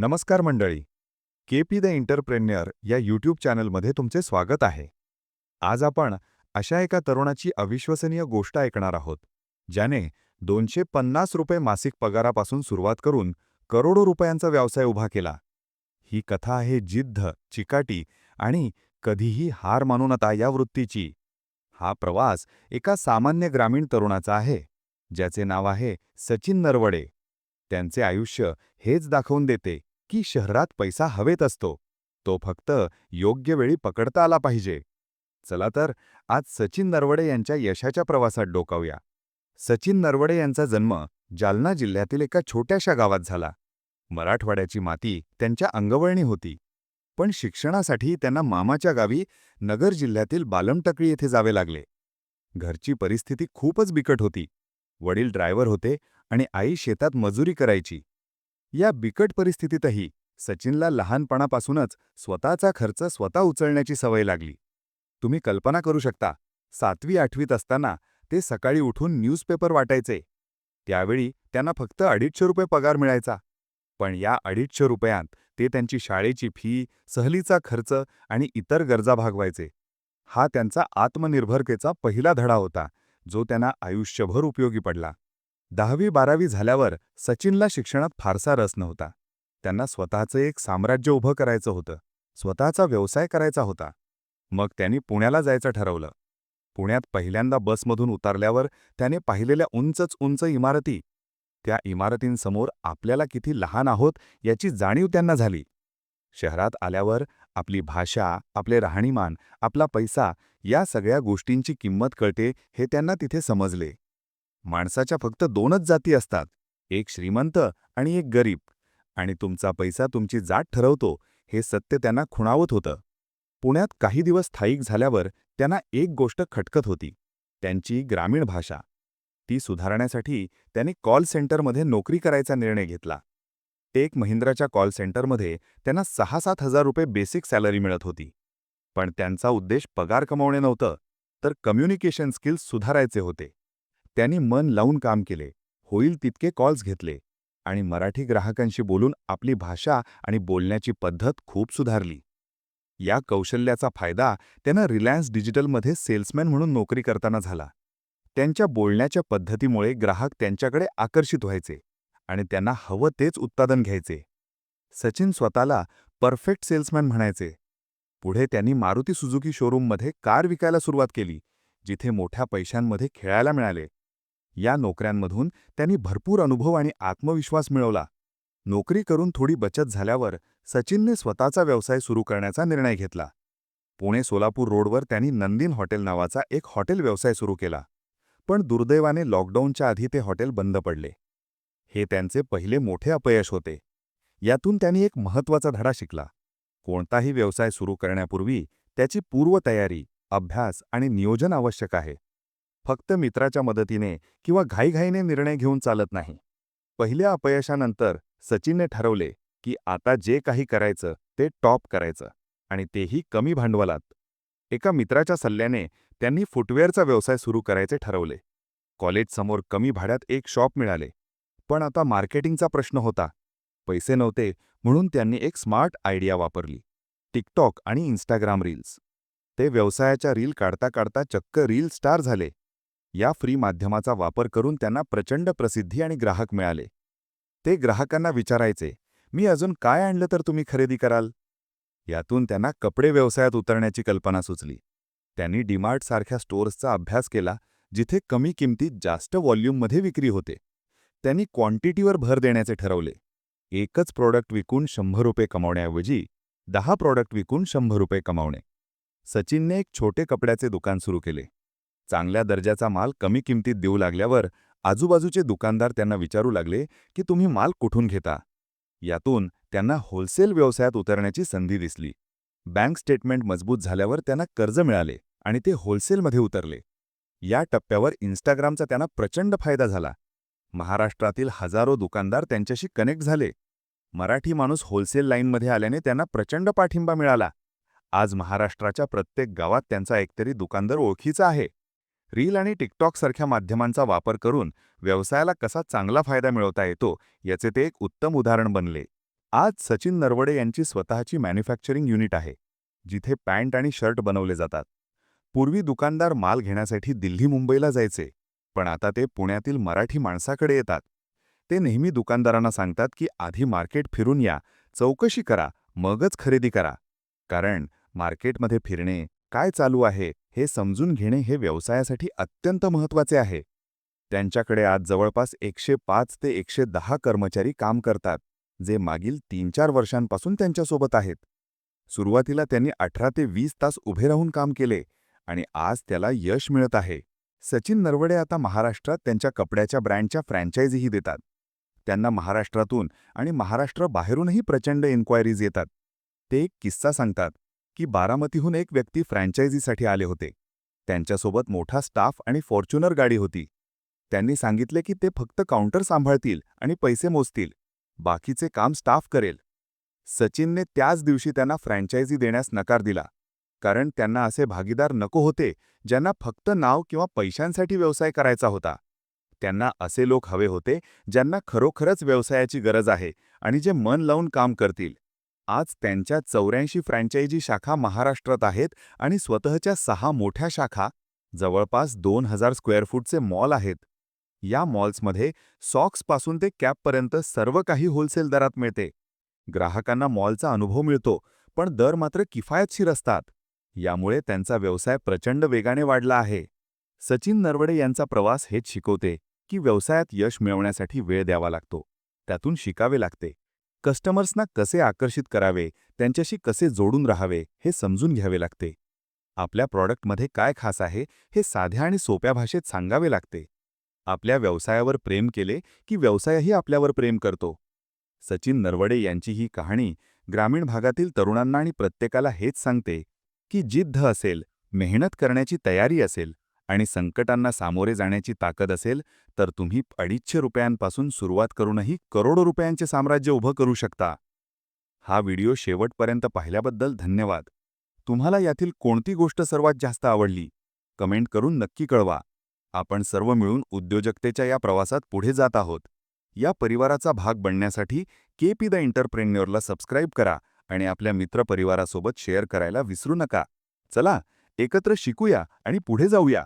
नमस्कार मंडळी. के P the इंटरप्रेन्युअर या यूट्यूब चॅनलमध्ये तुमचे स्वागत आहे. आज आपण अशा एका तरुणाची अविश्वसनीय गोष्ट ऐकणार आहोत ज्याने दोनशे पन्नास रुपये मासिक पगारापासून सुरुवात करून करोडो रुपयांचा व्यवसाय उभा केला. ही कथा आहे जिद्द चिकाटी आणि कधीही हार मानू नता या वृत्तीची. हा प्रवास एका सामान्य ग्रामीण तरुणाचा आहे ज्याचे नाव आहे सचिन नरवडे. त्यांचे आयुष्य हेच दाखवून देते की शहरात पैसा हवेत असतो. तो फक्त योग्य वेळी पकडता आला पाहिजे. चला तर आज सचिन नरवडे यांच्या यशाच्या प्रवासात डोकावूया. सचिन नरवडे यांचा जन्म जालना जिल्ह्यातील एका छोट्याशा गावात झाला. मराठवाड्याची माती त्यांच्या अंगवळणी होती. पण शिक्षणासाठी त्यांना मामाच्या गावी नगर जिल्ह्यातील बालमटकळी येथे जावे लागले. घरची परिस्थिती खूपच बिकट होती. वडील ड्रायव्हर होते आणि आई शेतात मजुरी करायची. या बिकट परिस्थितीतही सचिनला लहानपणापासूनच स्वतःचा खर्च स्वतः उचलण्याची सवय लागली. तुम्ही कल्पना करू शकता सातवी आठवीत असताना ते सकाळी उठून न्यूजपेपर वाटायचे. त्यावेळी त्यांना फक्त अडीचशे रुपये पगार मिळायचा. पण या अडीचशे रुपयांत ते त्यांची शाळेची फी सहलीचा खर्च आणि इतर गरजा भागवायचे. हा त्यांचा आत्मनिर्भरतेचा पहिला धडा होता जो त्यांना आयुष्यभर उपयोगी पडला. दहावी बारावी झाल्यावर सचिनला शिक्षणात फारसा रस नव्हता. त्यांना स्वतःचं एक साम्राज्य उभं करायचं होतं. स्वतःचा व्यवसाय करायचा होता. मग त्यांनी पुण्याला जायचं ठरवलं. पुण्यात पहिल्यांदा बसमधून उतरल्यावर त्याने पाहिलेल्या उंचच उंच इमारती. त्या इमारतींसमोर आपल्याला किती लहान आहोत याची जाणीव त्यांना झाली. शहरात आल्यावर आपली भाषा आपले राहणीमान आपला पैसा या सगळ्या गोष्टींची किंमत कळते हे त्यांना तिथे समजले. माणसाच्या फक्त दोनच जाती असतात. एक श्रीमंत आणि एक गरीब. आणि तुमचा पैसा तुमची जात ठरवतो हे सत्य त्यांना खुणावत होतं. पुण्यात काही दिवस स्थायिक झाल्यावर त्यांना एक गोष्ट खटकत होती. त्यांची ग्रामीण भाषा. ती सुधारण्यासाठी त्यांनी कॉल सेंटरमध्ये नोकरी करायचा निर्णय घेतला. टेक महिंद्राच्या कॉल सेंटरमध्ये त्यांना सहा सात हजार रुपये बेसिक सॅलरी मिळत होती. पण त्यांचा उद्देश पगार कमावणे नव्हतं तर कम्युनिकेशन स्किल्स सुधारायचे होते. त्यांनी मन लावून काम केले. होईल तितके कॉल्स घेतले. आणि मराठी ग्राहकांशी बोलून आपली भाषा आणि बोलण्याची पद्धत खूप सुधारली. या कौशल्याचा फायदा त्यांना रिलायन्स डिजिटलमध्ये सेल्समॅन म्हणून नोकरी करताना झाला. त्यांच्या बोलण्याच्या पद्धतीमुळे ग्राहक त्यांच्याकडे आकर्षित व्हायचे आणि त्यांना हवं तेच उत्पादन घ्यायचे. सचिन स्वतःला परफेक्ट सेल्समॅन म्हणायचे. पुढे त्यांनी मारुती सुझुकी शोरूममध्ये कार विकायला सुरुवात केली जिथे मोठ्या पैशांमध्ये खेळायला मिळाले. या नोकऱ्यांमधून त्यांनी भरपूर अनुभव आणि आत्मविश्वास मिळवला. नोकरी करून थोडी बचत झाल्यावर सचिनने स्वतःचा व्यवसाय सुरू करण्याचा निर्णय घेतला. पुणे सोलापूर रोडवर त्यांनी नंदीन हॉटेल नावाचा एक हॉटेल व्यवसाय सुरू केला. पण दुर्दैवाने लॉकडाऊनच्या आधी ते हॉटेल बंद पडले. हे त्यांचे पहिले मोठे अपयश होते. यातून त्यांनी एक महत्त्वाचा धडा शिकला. कोणताही व्यवसाय सुरू करण्यापूर्वी त्याची पूर्वतयारी अभ्यास आणि नियोजन आवश्यक आहे. फक्त मित्राच्या मदतीने किंवा घाईघाईने निर्णय घेऊन चालत नाही. पहिल्या अपयशानंतर सचिनने ठरवले की आता जे काही करायचं ते टॉप करायचं आणि तेही कमी भांडवलात. एका मित्राच्या सल्ल्याने त्यांनी फुटवेअरचा व्यवसाय सुरू करायचे ठरवले. कॉलेजसमोर कमी भाड्यात एक शॉप मिळाले. पण आता मार्केटिंगचा प्रश्न होता. पैसे नव्हते म्हणून त्यांनी एक स्मार्ट आयडिया वापरली. टिकटॉक आणि इन्स्टाग्राम रील्स. ते व्यवसायाच्या रील काढता काढता चक्क रील स्टार झाले. या फ्री माध्यमाचा वापर करून त्यांना प्रचंड प्रसिद्धी आणि ग्राहक मिळाले. ते ग्राहकांना विचारायचे मी अजून काय आणलं तर तुम्ही खरेदी कराल? यातून त्यांना कपडे व्यवसायात उतरण्याची कल्पना सुचली. त्यांनी डीमार्ट सारख्या स्टोअर्सचा अभ्यास केला जिथे कमी किमतीत जास्त व्हॉल्यूममध्ये विक्री होते. त्यांनी क्वांटिटीवर भर देण्याचे ठरवले. एकच प्रॉडक्ट विकून शंभर रुपये कमावण्याऐवजी दहा प्रॉडक्ट विकून शंभर रुपये कमावणे. सचिनने एक छोटे कपड्याचे दुकान सुरू केले. चांगल्या दर्जाचा माल कमी किमतीत देऊ लागल्यावर आजूबाजूचे दुकानदार त्यांना विचारू लागले की तुम्ही माल कुठून घेता? यातून त्यांना होलसेल व्यवसायात उतरण्याची संधी दिसली. बँक स्टेटमेंट मजबूत झाल्यावर त्यांना कर्ज मिळाले आणि ते होलसेलमध्ये उतरले. या टप्प्यावर इन्स्टाग्रामचा त्यांना प्रचंड फायदा झाला. महाराष्ट्रातील हजारो दुकानदार त्यांच्याशी कनेक्ट झाले. मराठी माणूस होलसेल लाईनमध्ये आल्याने त्यांना प्रचंड पाठिंबा मिळाला. आज महाराष्ट्राच्या प्रत्येक गावात त्यांचा एकतरी दुकानदार ओळखीचा आहे. रील आणि टिकटॉकसारख्या माध्यमांचा वापर करून व्यवसायाला कसा चांगला फायदा मिळवता येतो याचे ते एक उत्तम उदाहरण बनले. आज सचिन नरवडे यांची स्वतःची मॅन्युफॅक्चरिंग युनिट आहे जिथे पॅन्ट आणि शर्ट बनवले जातात. पूर्वी दुकानदार माल घेण्यासाठी दिल्ली मुंबईला जायचे पण आता ते पुण्यातील मराठी माणसाकडे येतात. ते नेहमी दुकानदारांना सांगतात की आधी मार्केट फिरून या चौकशी करा मगच खरेदी करा. कारण मार्केटमध्ये फिरणे काय चालू आहे हे समजून घेणे हे व्यवसायासाठी अत्यंत महत्त्वाचे आहे. त्यांच्याकडे आज जवळपास एकशे पाच ते एकशे दहा कर्मचारी काम करतात जे मागील तीन चार वर्षांपासून त्यांच्यासोबत आहेत. सुरुवातीला त्यांनी अठरा ते वीस तास उभे राहून काम केले आणि आज त्याला यश मिळत आहे. सचिन नरवडे आता महाराष्ट्रात त्यांच्या कपड्याच्या ब्रँडच्या फ्रँचायझीही देतात. त्यांना महाराष्ट्रातून आणि महाराष्ट्र बाहेरूनही प्रचंड इन्क्वायरीज येतात. ते एक किस्सा सांगतात. की बारामतीहून एक व्यक्ती फ्रँचायझीसाठी आले होते. त्यांच्यासोबत मोठा स्टाफ आणि फॉर्च्युनर गाडी होती. त्यांनी सांगितले की ते फक्त काउंटर सांभाळतील आणि पैसे मोजतील. बाकीचे काम स्टाफ करेल. सचिनने त्याच दिवशी त्यांना फ्रँचायझी देण्यास नकार दिला. कारण त्यांना असे भागीदार नको होते ज्यांना फक्त नाव किंवा पैशांसाठी व्यवसाय करायचा होता. त्यांना असे लोक हवे होते ज्यांना खरोखरच व्यवसायाची गरज आहे आणि जे मन लावून काम करतील. आज त्यांच्या चौऱ्याऐंशी फ्रँचायझी शाखा महाराष्ट्रात आहेत आणि स्वतःच्या सहा मोठ्या शाखा जवळपास दोन हजार स्क्वेअर फूटचे मॉल आहेत. या मॉल्समध्ये सॉक्सपासून ते कॅपपर्यंत सर्व काही होलसेल दरात मिळते. ग्राहकांना मॉलचा अनुभव मिळतो पण दर मात्र किफायतशीर असतात. यामुळे त्यांचा व्यवसाय प्रचंड वेगाने वाढला आहे. सचिन नरवडे यांचा प्रवास हेच शिकवते की व्यवसायात यश मिळवण्यासाठी वेळ द्यावा लागतो. त्यातून शिकावे लागते. कस्टमर्सना कसे आकर्षित करावे त्यांच्याशी कसे जोडून राहावे हे समजून घ्यावे लागते. आपल्या प्रॉडक्टमध्ये काय खास आहे हे साध्या आणि सोप्या भाषेत सांगावे लागते. आपल्या व्यवसायावर प्रेम केले की व्यवसायही आपल्यावर प्रेम करतो. सचिन नरवडे यांची ही कहाणी ग्रामीण भागातील तरुणांना आणि प्रत्येकाला हेच सांगते की जिद्द असेल मेहनत करण्याची तयारी असेल आणि संकटांना सामोरे जाण्याची ताकद असेल तर तुम्ही अडीचशे रुपयांपासून सुरुवात करूनही करोडो रुपयांचे साम्राज्य उभं करू शकता. हा व्हिडिओ शेवटपर्यंत पाहिल्याबद्दल धन्यवाद. तुम्हाला यातील कोणती गोष्ट सर्वात जास्त आवडली? कमेंट करून नक्की कळवा. आपण सर्व मिळून उद्योजकतेच्या या प्रवासात पुढे जात आहोत. या परिवाराचा भाग बनण्यासाठी के पी द इंटरप्रेन्युअरला सबस्क्राईब करा आणि आपल्या मित्रपरिवारासोबत शेअर करायला विसरू नका. चला एकत्र शिकूया आणि पुढे जाऊया.